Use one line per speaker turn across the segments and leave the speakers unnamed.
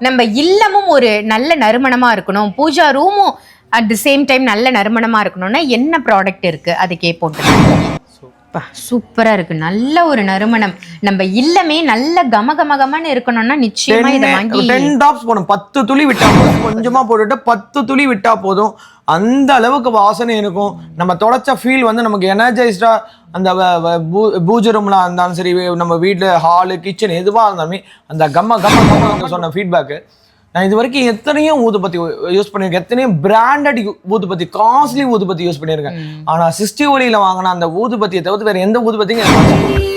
நம்ம இல்லமும் ஒரு நல்ல நறுமணமா இருக்கணும். பூஜா ரூமும் அட் தி சேம் டைம் நல்ல நறுமணமா இருக்கணும்னா என்ன ப்ராடக்ட் இருக்கு? அது கேட்போம் சூப்பரா. இருக்கு. நல்ல ஒரு நறுமணம். நம்ம இல்லமே நல்ல கம கம கமன்னு இருக்கணும்னா நிச்சயமா இதை வாங்கி
டென் டாப்ஸ் போடும் பத்து துளி விட்டா போதும். கொஞ்சமா போட்டுட்டு பத்து துளி விட்டா போதும். அந்த அளவுக்கு வாசனை இருக்கும். நம்ம தொடச்ச ஃபீல் வந்து நமக்கு எனர்ஜைஸ்டா அந்த பூஜை ரூம்ல இருந்தாலும் சரி நம்ம வீட்டுல ஹாலு கிச்சன் எதுவா இருந்தாலுமே அந்த கம்ம கம்ம கம்ம சொன்ன ஃபீட்பேக்கு நான் இது வரைக்கும் எத்தனையோ ஊதுபத்தி யூஸ் பண்ணியிருக்கேன் எத்தனையோ பிராண்டட் ஊதுபத்தி காஸ்ட்லி ஊதுபத்தி யூஸ் பண்ணியிருக்கேன் ஆனா சிஸ்டி ஒலியில வாங்கின அந்த ஊதுபத்தியை தவிர்த்து வேற எந்த ஊதுபத்தியும்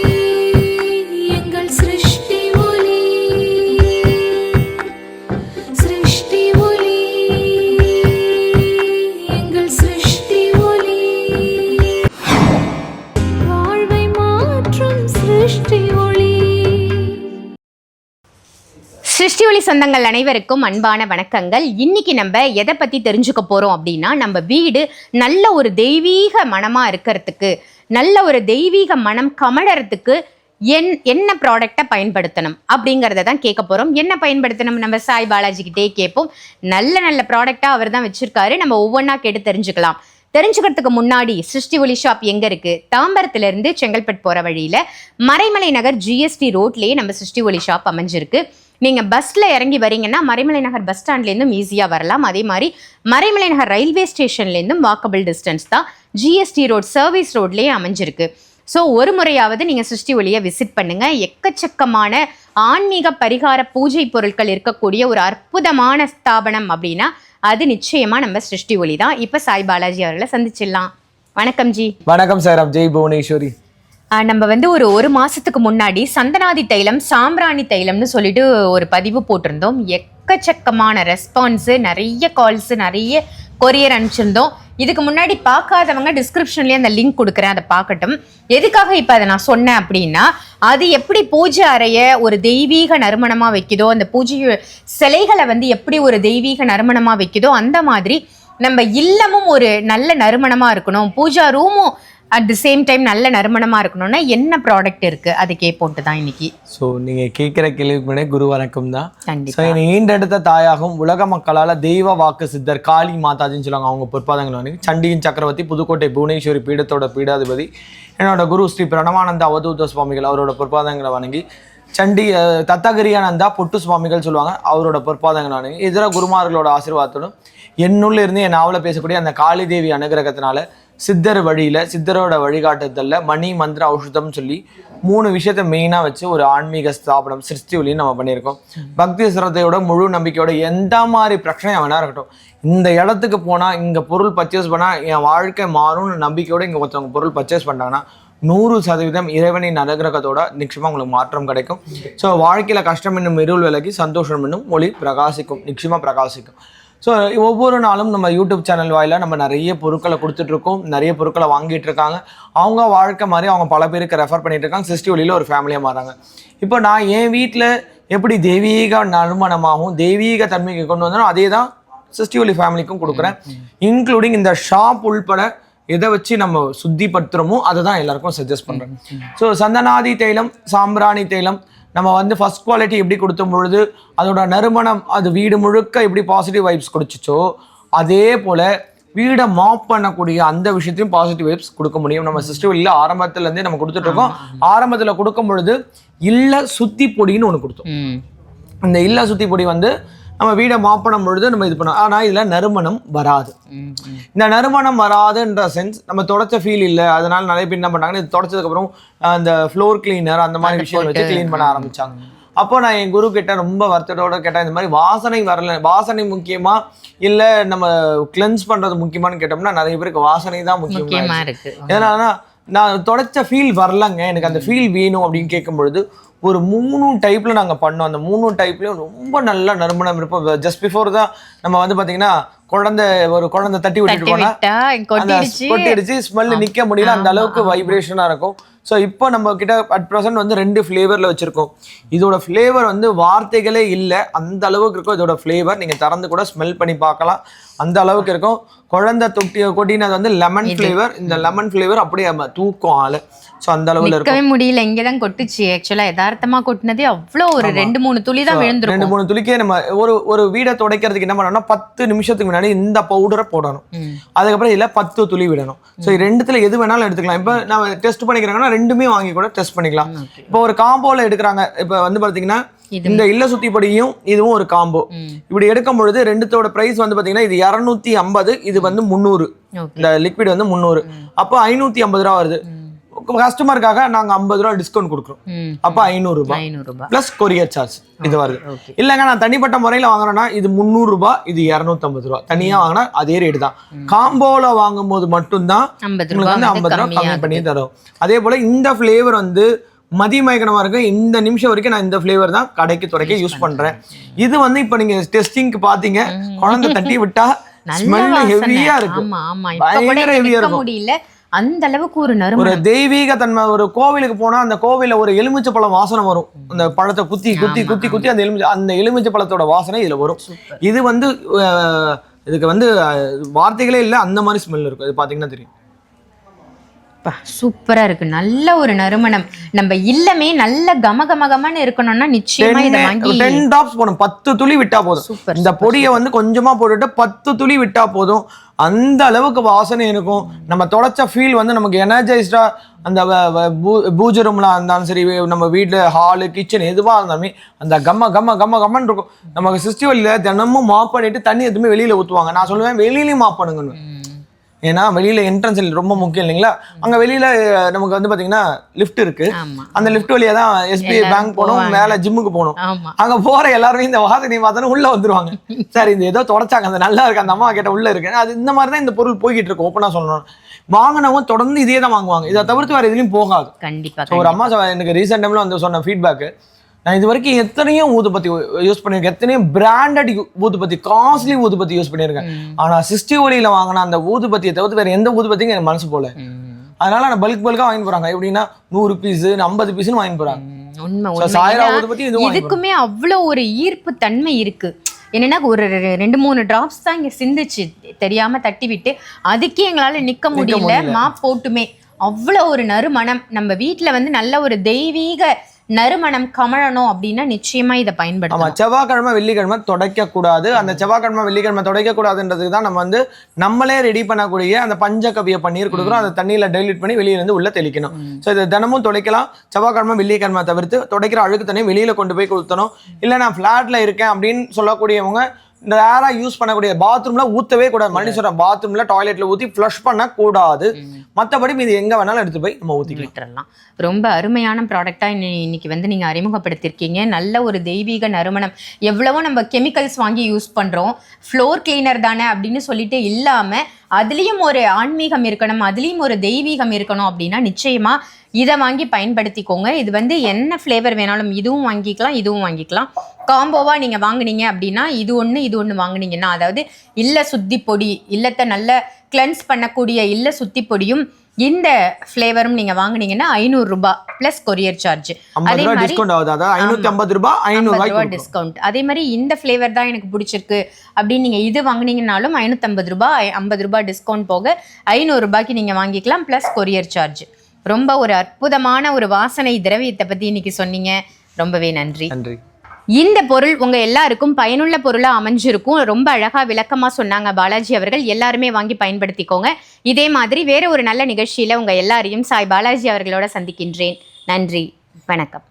ஒளி
சொந்தங்கள் அனைவருக்கும் அன்பான வணக்கங்கள். இன்னைக்கு நம்ம எதை பத்தி தெரிஞ்சுக்க போறோம் அப்படின்னா நம்ம வீடு நல்ல ஒரு தெய்வீக மனமா இருக்கிறதுக்கு நல்ல ஒரு தெய்வீக மனம் கமழறதுக்கு என் என்ன ப்ராடக்டை பயன்படுத்தணும் அப்படிங்கிறத தான் கேட்க போகிறோம் என்ன பயன்படுத்தணும்? நம்ம சாய் பாலாஜிக்கிட்டே கேட்போம். நல்ல நல்ல ப்ராடக்டாக அவர் தான் வச்சுருக்காரு. நம்ம ஒவ்வொன்றா கேட்டு தெரிஞ்சுக்கலாம். தெரிஞ்சுக்கிறதுக்கு முன்னாடி சிருஷ்டி ஒலி ஷாப் எங்கே இருக்குது தாம்பரத்துலேருந்து செங்கல்பட்டு போகிற வழியில் மறைமலை நகர் ஜிஎஸ்டி ரோட்லேயே நம்ம சிருஷ்டி ஒலி ஷாப் அமைஞ்சிருக்கு. நீங்கள் பஸ்ஸில் இறங்கி வரீங்கன்னா மறைமலை நகர் பஸ் ஸ்டாண்ட்லேருந்தும் ஈஸியாக வரலாம். அதே மாதிரி மறைமலை நகர் ரயில்வே ஸ்டேஷன்லேருந்தும் வாக்கபிள் டிஸ்டன்ஸ் தான் ஜிஎஸ்டி ரோட் சர்வீஸ் ரோட்லேயே அமைஞ்சிருக்கு. ஸோ ஒரு முறையாவது நீங்கள் சிருஷ்டி ஒளியை விசிட் பண்ணுங்கள் எக்கச்சக்கமான ஆன்மீக பரிகார பூஜை பொருட்கள் இருக்கக்கூடிய ஒரு அற்புதமான ஸ்தாபனம் அப்படின்னா அது நிச்சயமாக நம்ம சிருஷ்டி ஒளி தான் இப்போ சாய் பாலாஜி அவர்களை சந்திச்சிடலாம். வணக்கம் ஜி.
வணக்கம் சார் ஜெய் புவனேஸ்வரி.
நம்ம வந்து ஒரு ஒரு மாதத்துக்கு முன்னாடி சந்தனாதி தைலம் சாம்பிராணி தைலம்னு சொல்லிட்டு ஒரு பதிவு போட்டிருந்தோம். எக்கச்சக்கமான ரெஸ்பான்ஸு நிறைய கால்ஸு நிறைய கொரியர் அனுப்பிச்சிருந்தோம். இதுக்கு முன்னாடி பார்க்காதவங்க டிஸ்கிரிப்ஷன்லேயே அந்த லிங்க் கொடுக்குறேன் அதை பார்க்கட்டும். எதுக்காக இப்போ அதை நான் சொன்னேன் அப்படின்னா அது எப்படி பூஜை அறைய ஒரு தெய்வீக நறுமணமாக வைக்குதோ அந்த பூஜை சிலைகளை வந்து எப்படி ஒரு தெய்வீக நறுமணமாக வைக்குதோ அந்த மாதிரி நம்ம இல்லமும் ஒரு நல்ல நறுமணமாக இருக்கணும். பூஜா ரூமும் அட் தி சேம் டைம் நல்ல நறுமணமா இருக்கணும்னா என்ன ப்ராடக்ட் இருக்கு? அது கேட்போன்ட்டு தான் இன்னைக்கு.
ஸோ நீங்க கேட்குற கேள்விக்கு முன்னே குரு வணக்கம் தான் ஸோ
கண்டிப்பா
என்னை ஈண்டெடுத்த தாயாகும் உலக மக்களால தெய்வ வாக்கு சித்தர் காளி மாதாஜின்னு சொல்லுவாங்க அவங்க பொற்பாதங்கள் வணங்கி சண்டியின் சக்கரவர்த்தி புதுக்கோட்டை புவனேஸ்வரி பீடத்தோட பீடாதிபதி. என்னோட குரு ஸ்ரீ பிரணவானந்த அவதூத சுவாமிகள் அவரோட பொற்பாதங்களை வணங்கி சண்டி தத்தகிரியானந்தா பொட்டு சுவாமிகள் சொல்லுவாங்க அவரோட பொற்பாதங்கள் வணங்கி இதர குருமார்களோட ஆசீர்வாதத்தோடும் என்னுள்ள இருந்து என் நாவல பேசக்கூடிய அந்த காளி தேவி அனுகிரகத்தினால சித்தர் வழியில் சித்தரோட வழிகாட்டுதல்ல மணி மந்திர ஔஷதம் சொல்லி மூணு விஷயத்த மெயினாக வச்சு ஒரு ஆன்மீக ஸ்தாபனம் சிருஷ்டி ஒளின்னு நம்ம பண்ணியிருக்கோம். பக்தி சிரத்தையோட முழு நம்பிக்கையோட எந்த மாதிரி பிரச்சனையும் வேணா இருக்கட்டும். இந்த இடத்துக்கு போனால் இங்கே பொருள் பர்ச்சேஸ் பண்ணால் என் வாழ்க்கை மாறும்னு நம்பிக்கையோட இங்கே ஒருத்தவங்க பொருள் பர்ச்சேஸ் பண்ணாங்கன்னா நூறு சதவீதம் இறைவனின் அனுகிரகத்தோட நிச்சயமாக உங்களுக்கு மாற்றம் கிடைக்கும். ஸோ வாழ்க்கையில் கஷ்டம் என்னும் இருள் விலகி சந்தோஷம் என்னும் ஒளி பிரகாசிக்கும் நிச்சயமாக பிரகாசிக்கும். ஸோ ஒவ்வொரு நாளும் நம்ம யூடியூப் சேனல் வாயிலாக நம்ம நிறைய பொருட்களை கொடுத்துட்ருக்கோம். நிறைய பொருட்களை வாங்கிட்டு இருக்காங்க அவங்க வாழ்க்கை மாதிரி அவங்க பல பேருக்கு ரெஃபர் பண்ணிட்டு இருக்காங்க சிஸ்டி ஒளியில் ஒரு ஃபேமிலியாக மாறாங்க இப்போ நான் என் வீட்டில் எப்படி தெய்வீக நறுமணமாகவும் தெய்வீக தன்மைக்கு கொண்டு வந்தனோ அதே தான் சிஸ்டி ஒளி ஃபேமிலிக்கும் கொடுக்குறேன். இன்க்ளூடிங் இந்த ஷாப் உள்பட எதை வச்சு நம்ம சுத்திப்படுத்துகிறோமோ அதை தான் எல்லாருக்கும் சஜஸ்ட் பண்ணுறேன் ஸோ சந்தனாதி தைலம் சாம்பிராணி தைலம் நம்ம வந்து ஃபர்ஸ்ட் குவாலிட்டி எப்படி கொடுத்தும் பொழுது அதோட நறுமணம் அது வீடு முழுக்க எப்படி பாசிட்டிவ் வைப்ஸ் கொடுத்துச்சோ அதே போல் வீடை மாப் பண்ணக்கூடிய அந்த விஷயத்தையும் பாசிட்டிவ் வைப்ஸ் கொடுக்க முடியும். நம்ம சிஸ்டர் இல்லை ஆரம்பத்துலேருந்தே நம்ம கொடுத்துட்டு இருக்கோம் ஆரம்பத்தில் கொடுக்கும் பொழுது இல்ல சுத்தி பொடின்னு ஒன்று கொடுத்தோம்.
ம்.
அந்த இல்ல சுத்தி பொடி வந்து நம்ம வீடை மாப் பண்ணும் பொழுது நம்ம இது பண்ணோம். ஆனால் இதில் நறுமணம் வராது. இந்த நறுமணம் வராதுன்ற சென்ஸ் நம்ம தொடச்ச ஃபீல் இல்லை. அதனால நிறைய பேர் என்ன பண்ணாங்கன்னா இது தொடச்சதுக்கப்புறம் அந்த ஃப்ளோர் கிளீனர் அந்த மாதிரி விஷயம் வச்சு க்ளீன் பண்ண ஆரம்பிச்சாங்க. அப்போ நான் என் குரு கிட்ட ரொம்ப வருத்தத்தோட கேட்டேன் இந்த மாதிரி வாசனை வரல வாசனை முக்கியமா இல்ல நம்ம கிளென்ஸ் பண்றது முக்கியமான்னு கேட்டோம்னா நிறைய பேருக்கு வாசனை தான்
முக்கியமா
முக்கியமா
இருக்கு.
ஏன்னா நான் தொடச்ச ஃபீல் வரலங்க. எனக்கு அந்த ஃபீல் வேணும் அப்படின்னு கேட்கும் பொழுது ஒரு மூணு டைப்ல நாங்க பண்ணோம். அந்த மூணு டைப்லயும் ரொம்ப நல்ல நறுமணம் இருப்போம். ஜஸ்ட் பிஃபோர் தான் நம்ம வந்து பாத்தீங்கன்னா குழந்தை ஒரு குழந்தை தட்டி விட்டுட்டு போனா
கொட்டிடுச்சு.
ஸ்மெல் நிக்க முடியல அந்த அளவுக்கு வைப்ரேஷனா இருக்கும். ஸோ இப்போ நம்ம கிட்ட அட் ப்ரெசென்ட் வந்து ரெண்டு ஃப்ளேவரில் வச்சுருக்கோம். இதோட ஃப்ளேவர் வந்து வார்த்தைகளே இல்லை. அந்த அளவுக்கு இருக்கும் இதோட ஃப்ளேவர் நீங்கள் திறந்து கூட ஸ்மெல் பண்ணி பார்க்கலாம். அந்த அளவுக்கு இருக்கும். குழந்தை தொட்டி கொட்டினது வந்து லெமன் ஃப்ளேவர் இந்த லெமன் ஃப்ளேவர் அப்படியே ம- தூக்கும் ஆளு. ஸோ அந்த அளவில் இருக்கும்.
நிக்கவே முடியல. இங்கதான் கொட்டுச்சு. ஆக்சுவலா யதார்த்தமா கொட்டினதே அவ்வளோ ஒரு ரெண்டு மூணு துளி தான்
ரெண்டு
விழுந்திருக்கும்.
மூணு துளிக்கே நம்ம ஒரு ஒரு வீடை துடைக்கிறதுக்கு என்ன பண்ணணும்னா பத்து நிமிஷத்துக்கு முன்னாடி இந்த பவுடரை போடணும். அதுக்கப்புறம் இதில் பத்து துளி விடணும். ஸோ ரெண்டுத்துல எது வேணாலும் எடுத்துக்கலாம். இப்போ நம்ம டெஸ்ட் பண்ணிக்கிறாங்கன்னா ரெண்டுமே வாங்கி கூட டெஸ்ட் பண்ணிக்கலாம். இப்போ ஒரு காம்போல எடுக்கிறாங்க. இப்போ வந்து பார்த்தீங்கன்னா
இது
இந்த இல்ல சுத்தி பொடியும் இதுவும் ஒரு காம்போ. இப்படி எடுக்கும் பொழுது ரெண்டுத்தோட பிரைஸ் வந்து பார்த்தீங்கன்னா இது இரநூத்தி ஐம்பது இது வந்து முந்நூறு. இந்த லிக்விட் வந்து முந்நூறு. அப்போ ஐநூற்றி ஐம்பது ரூபா வருது. கஸ்டமருக்காக நாங்கள் ஐம்பது ரூபா டிஸ்கவுண்ட் கொடுக்குறோம். அப்போ
ஐநூறு ரூபாய்.
ப்ளஸ் கொரியர் சார்ஜ் இது வருது. இல்லைங்க நான் தனிப்பட்ட முறையில் வாங்குறேன்னா இது முந்நூறு ரூபாய் இது இரநூத்தம்பது ரூபா தனியாக வாங்கினா அதே ரேட்டு தான். காம்போல வாங்கும்போது மட்டும்தான்
ஐம்பது
உங்களுக்கு வந்து ஐம்பது ரூபா கம்மி பண்ணி தரும். அதே போல இந்த ஃப்ளேவர் வந்து மதிமயக்கணமா இருக்கு. இந்த நிமிஷம் வரைக்கும் நான் இந்த ஃப்ளேவர் தான் கடைக்கு துடைக்க யூஸ் பண்றேன். இது வந்து இப்போ நீங்க டெஸ்டிங்க்கு பாத்தீங்க. குழந்தை தட்டி விட்டா ஸ்மெல்
வாசனை.
ஹெவியா இருக்கும் பயங்கர
நிக்க
இருக்கும்.
அந்த அளவுக்கு ஒரு
ஒரு
நறுமணம்
தெய்வீக தன்மை ஒரு கோவிலுக்கு போனா அந்த கோவில்ல ஒரு எலுமிச்சை பழம் வாசனை வரும். அந்த பழத்தை குத்தி குத்தி குத்தி குத்தி அந்த எலுமிச்சை அந்த எலுமிச்சை பழத்தோட வாசனை இதுல வரும். இது வந்து இதுக்கு வந்து வார்த்தைகளே இல்லை அந்த மாதிரி ஸ்மெல் இருக்கும். இது பாத்தீங்கன்னா தெரியும்.
அப்பா, சூப்பரா இருக்கு. நல்ல ஒரு நறுமணம். நம்ம இல்லமே நல்ல கம கம கமன்னு இருக்கணும்னா நிச்சயமா இதை வாங்கி
டென் டாப்ஸ் போடும் பத்து துளி விட்டா போதும்.
சூப்பர்
இந்த பொடியை வந்து கொஞ்சமா போட்டுட்டு பத்து துளி விட்டா போதும். அந்த அளவுக்கு வாசனை இருக்கும். நம்ம தொடச்ச ஃபீல் வந்து நமக்கு எனர்ஜைஸ்டா அந்த பூஜை ரூம்ல இருந்தாலும் சரி நம்ம வீட்டுல ஹாலு கிச்சன் எதுவா இருந்தாலுமே அந்த கம்ம கம்ம கம்ம கம்மன்னு இருக்கும். நமக்கு சிஸ்டிவல்ல தினமும் மாப் பண்ணிட்டு தண்ணி எதுவுமே வெளியில ஊத்துவாங்க. நான் சொல்லுவேன் வெளியிலயும் மாப் பண்ணுங்கன்னு. ஏன்னா வெளியில என்ட்ரன்ஸ் ரொம்ப முக்கியம் இல்லைங்களா? அங்க வெளியில நமக்கு வந்து பாத்தீங்கன்னா லிஃப்ட் இருக்கு. அந்த லிஃப்ட் வழியா தான் எஸ்பிஐ பேங்க் போகணும். மேல ஜிம்முக்கு போகணும். அங்க போற எல்லாருமே இந்த வாசனை பார்த்தோன்னா உள்ள வந்துருவாங்க. சார் இது ஏதோ தொடச்சாங்க அந்த நல்லா இருக்கு அந்த அம்மா கிட்ட உள்ள இருக்கு. அது இந்த மாதிரி தான் இந்த பொருள் போய்கிட்டு இருக்கு ஓப்பனா சொல்லணும் வாங்கினவங்க தொடர்ந்து இதே தான் வாங்குவாங்க. இதை தவிர்த்து வேற எதுலயும் போகாது.
கண்டிப்பா
ஸோ ஒரு அம்மா எனக்கு ரீசெண்ட் டைம்ல வந்து சொன்ன ஃபீட்பேக் நான் இது வரைக்கும் எத்தனையோ ஊதுபத்தி யூஸ் பண்ணியிருக்கேன். எத்தனையோ பிராண்டட் ஊதுபத்தி காஸ்ட்லி ஊதுபத்தி யூஸ் பண்ணியிருக்கேன். ஆனா சிஸ்டி ஒலியில வாங்கின அந்த ஊதுபத்தியை தவிர்த்து வேற எந்த ஊதுபத்தியும் எனக்கு மனசு போல. அதனால நான் பல்க் பல்கா வாங்கி போறாங்க. எப்படின்னா நூறு பீஸ் ஐம்பது பீஸ்னு வாங்கி வாங்கி
இதுக்குமே அவ்வளோ ஒரு ஈர்ப்பு தன்மை இருக்கு. என்னன்னா ஒரு ரெண்டு மூணு டிராப்ஸ் தான் இங்க சிந்துச்சு. தெரியாம தட்டி விட்டு அதுக்கே எங்களால நிக்க முடியல. மாப் போட்டுமே. அவ்வளோ ஒரு நறுமணம். நம்ம வீட்ல வந்து நல்ல ஒரு தெய்வீக நறுமணம் கமழணும் அப்படின்னா நிச்சயமா இதை
ஆமா
பயன்படுத்தணும்
செவ்வாய்க்கிழமை வெள்ளிக்கிழமை துடைக்க கூடாது அந்த செவ்வாய்க்கிழமை வெள்ளிக்கிழமை துடைக்க கூடாதுன்றதுக்கு தான் நம்ம வந்து நம்மளே ரெடி பண்ணக்கூடிய அந்த பஞ்சகவிய பன்னீர் கொடுக்குறோம். அந்த தண்ணியில டைல்யூட் பண்ணி வெளியில இருந்து உள்ள தெளிக்கணும். ஸோ இதை தினமும் துடைக்கலாம். செவ்வாய்க்கிழமை வெள்ளிக்கிழமை தவிர்த்து துடைக்கிற அழுக்கு தண்ணி வெளியில கொண்டு போய் கொடுத்தணும் இல்லை நான் ஃப்ளாட்ல இருக்கேன் அப்படின்னு சொல்லக்கூடியவங்க ரேரா யூஸ் பண்ணக்கூடிய பாத்ரூம்ல ஊத்தவே கூடாது. மணி சொல்ற பாத்ரூம்ல டாய்லெட்ல ஊத்தி ஃப்ளஷ் பண்ண கூடாது. மற்றபடி இது எங்க வேணாலும் எடுத்து போய் நம்ம ஊத்திக்கலாம்.
விட்டுறலாம். ரொம்ப அருமையான ப்ராடக்டாக இன்னைக்கு வந்து நீங்கள் அறிமுகப்படுத்தியிருக்கீங்க நல்ல ஒரு தெய்வீக நறுமணம். எவ்வளவோ நம்ம கெமிக்கல்ஸ் வாங்கி யூஸ் பண்ணுறோம் ஃப்ளோர் கிளீனர் தானே அப்படின்னு சொல்லிட்டு இல்லாமல் அதுலேயும் ஒரு ஆன்மீகம் இருக்கணும் அதுலேயும் ஒரு தெய்வீகம் இருக்கணும் அப்படின்னா நிச்சயமாக இதை வாங்கி பயன்படுத்திக்கோங்க. இது வந்து என்ன ஃப்ளேவர் வேணாலும் இதுவும் வாங்கிக்கலாம் இதுவும் வாங்கிக்கலாம். காம்போவாக நீங்கள் வாங்குனீங்க அப்படின்னா இது ஒன்று இது ஒன்று வாங்குனீங்கன்னா அதாவது இல்ல சுத்தி பொடி இல்லத்தை நல்ல கிளென்ஸ் பண்ணக்கூடிய இல்ல சுத்தி பொடியும் இந்த ஃப்ளேவரும் நீங்க வாங்குனீங்கன்னா ஐநூறு ரூபாய் பிளஸ் கொரியர் சார்ஜ் அதே மாதிரி
ஐநூத்தி ரூபாய் ஐநூறு
டிஸ்கவுண்ட் அதே மாதிரி இந்த ஃப்ளேவர் தான் எனக்கு பிடிச்சிருக்கு அப்படின்னு நீங்க இது வாங்குனீங்கனாலும் ஐநூற்றம்பது ரூபாய் ஐம்பது ரூபாய் டிஸ்கவுண்ட் போக ஐநூறு ரூபாய்க்கு நீங்க வாங்கிக்கலாம் பிளஸ் கொரியர் சார்ஜ் ரொம்ப ஒரு அற்புதமான ஒரு வாசனை திரவியத்தை பத்தி இன்னைக்கு சொன்னீங்க. ரொம்பவே நன்றி.
நன்றி.
இந்த பொருள் உங்க எல்லாருக்கும் பயனுள்ள பொருளா அமைஞ்சிருக்கும். ரொம்ப அழகா விளக்கமா சொன்னாங்க பாலாஜி அவர்கள். எல்லாருமே வாங்கி பயன்படுத்திக்கோங்க. இதே மாதிரி வேற ஒரு நல்ல நிகழ்ச்சியில உங்க எல்லாரையும் சாய் பாலாஜி அவர்களோட சந்திக்கின்றேன். நன்றி. வணக்கம்.